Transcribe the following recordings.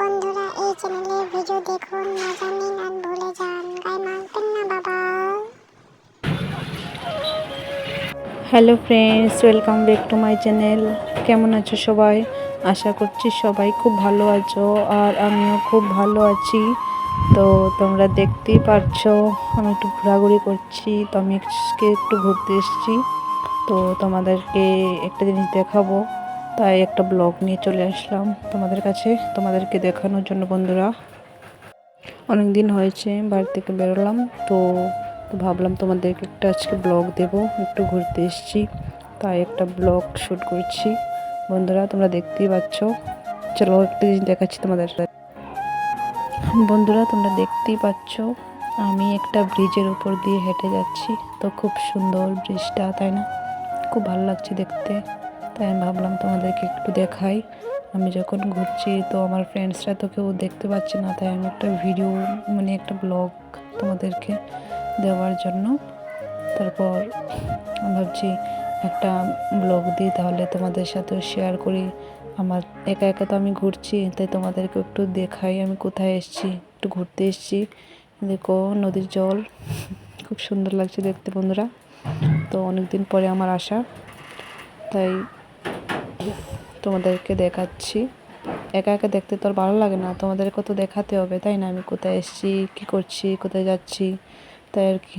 বন্ধুরা, এই চ্যানেলের ভিডিও দেখুন মজা নিন আর ভুলে যান। গায়ে মাখবেন না, বাবা। Hello friends welcome back to my channel কেমন আছো সবাই? আশা করছি সবাই খুব ভালো আছো, আর আমিও খুব ভালো আছি। তো তোমরা দেখতেই পারছ, আমি একটু ঘোরাঘুরি করছি, তো আমি একটু ঘুরতে এসেছি। তো তোমাদেরকে একটা জিনিস দেখাবো। তাই একটা ব্লগ নিয়ে চলে আসলাম তোমাদের কাছে, তোমাদেরকে দেখানোর জন্য বন্ধুরা। অনেক দিন হয়েছে, বাড়ি থেকে বেরোলাম, তো ভাবলাম তোমাদেরকে একটা আজকে ব্লগ দেব, একটু ঘুরতে এসেছি, তাই একটা ব্লগ শ্যুট করছি। বন্ধুরা, তোমরা দেখতেই পাচ্ছ। চলো একটা জিনিস দেখাচ্ছি তোমাদের। বন্ধুরা, তোমরা দেখতেই পাচ্ছ, আমি একটা ব্রিজের উপর দিয়ে হেঁটে যাচ্ছি। তো খুব সুন্দর ব্রিজটা, তাই না? খুব ভালো লাগছে দেখতে। তাই আমি ভাবলাম তোমাদেরকে একটু দেখাই। আমি যখন ঘুরছি তো আমার ফ্রেন্ডসরা তো কেউ দেখতে পাচ্ছে না, তাই আমি একটা ভিডিও মানে একটা ব্লগ তোমাদেরকে দেওয়ার জন্য। তারপর আমি ভাবছি একটা ব্লগ দিই, তাহলে তোমাদের সাথেও শেয়ার করি। আমার একা একা তো আমি ঘুরছি, তাই তোমাদেরকে একটু দেখাই আমি কোথায় এসেছি, একটু ঘুরতে এসেছি। দেখো নদীর জল, খুব সুন্দর লাগছে দেখতে বন্ধুরা। তো অনেক দিন পরে আমার আসা, তাই তোমাদেরকে দেখাচ্ছি। একা একা দেখতে তো আর ভালো লাগে না তোমাদেরকে তো দেখাতে হবে, তাই না? আমি কোথায় এসেছি, কী করছি, কোথায় যাচ্ছি, তাই আর কি।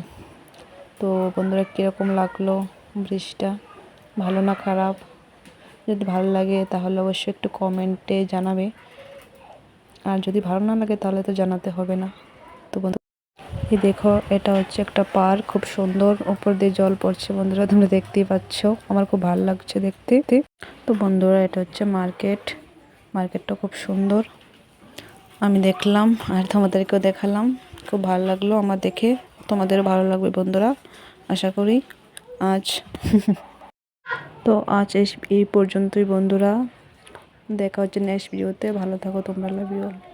তো বন্ধুরা, কীরকম লাগল ব্রিজটা ভালো না খারাপ? যদি ভালো লাগে তাহলে অবশ্যই একটু কমেন্টে জানাবে। আর যদি ভালো না লাগে তাহলে তো জানাতে হবে না। তো বন্ধু এই দেখো, এটা হচ্ছে একটা পার্ক, খুব সুন্দর। উপর দিয়ে জল পড়ছে বন্ধুরা, তোমরা দেখতেই পাচ্ছ। আমার খুব ভালো লাগছে দেখতে। তো বন্ধুরা, এটা হচ্ছে মার্কেট। মার্কেটটা খুব সুন্দর। আমি দেখলাম আর তোমাদেরকেও দেখালাম। খুব ভালো লাগল আমার দেখে। তোমাদেরও ভালো লাগবে বন্ধুরা, আশা করি। আজ তো আজ এই পর্যন্তই বন্ধুরা। দেখা হচ্ছে নেক্সট ভিডিওতে ভালো থাকো তোমরা অল